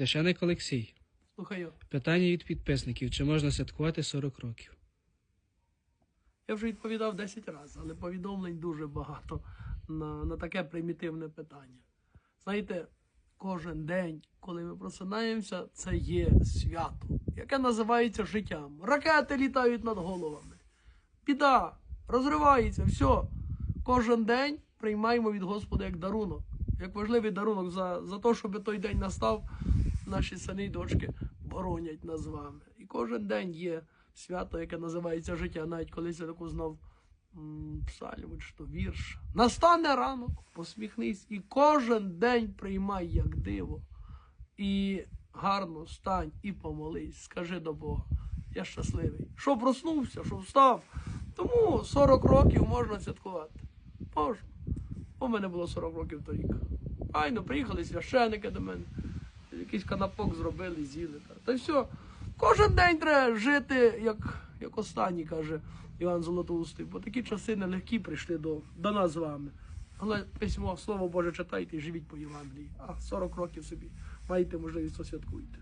Священик Олексій. Слухаю, Питання від підписників: чи можна святкувати 40 років? я вже відповідав 10 разів, але повідомлень дуже багато на, на таке примітивне питання. Знаєте, кожен день, коли ми просинаємося, це є свято, яке називається життям. Ракети літають над головами. Біда, розривається, все. Кожен день приймаємо від Господа як дарунок, як важливий дарунок за, за те, щоб той день настав, наші сини і дочки боронять нас з вами. І кожен день є свято, яке називається життя. Навіть колись я таку знав чи то вірш. Настане ранок, посміхнись, і кожен день приймай як диво. І гарно стань і помолись, скажи до Бога. Я щасливий. Що проснувся, що встав. Тому 40 років можна святкувати. Можна. У мене було 40 років торік. Файно, приїхали священики до мене. Якийсь канапок зробили, з'їли. Та, все. Кожен день треба жити, як, як останній, каже Іван Золотоустий. Бо такі часи нелегкі прийшли до, до нас з вами. Але письмо, слово Боже, читайте і живіть по Євангелії. А 40 років собі маєте можливість, то святкуйте.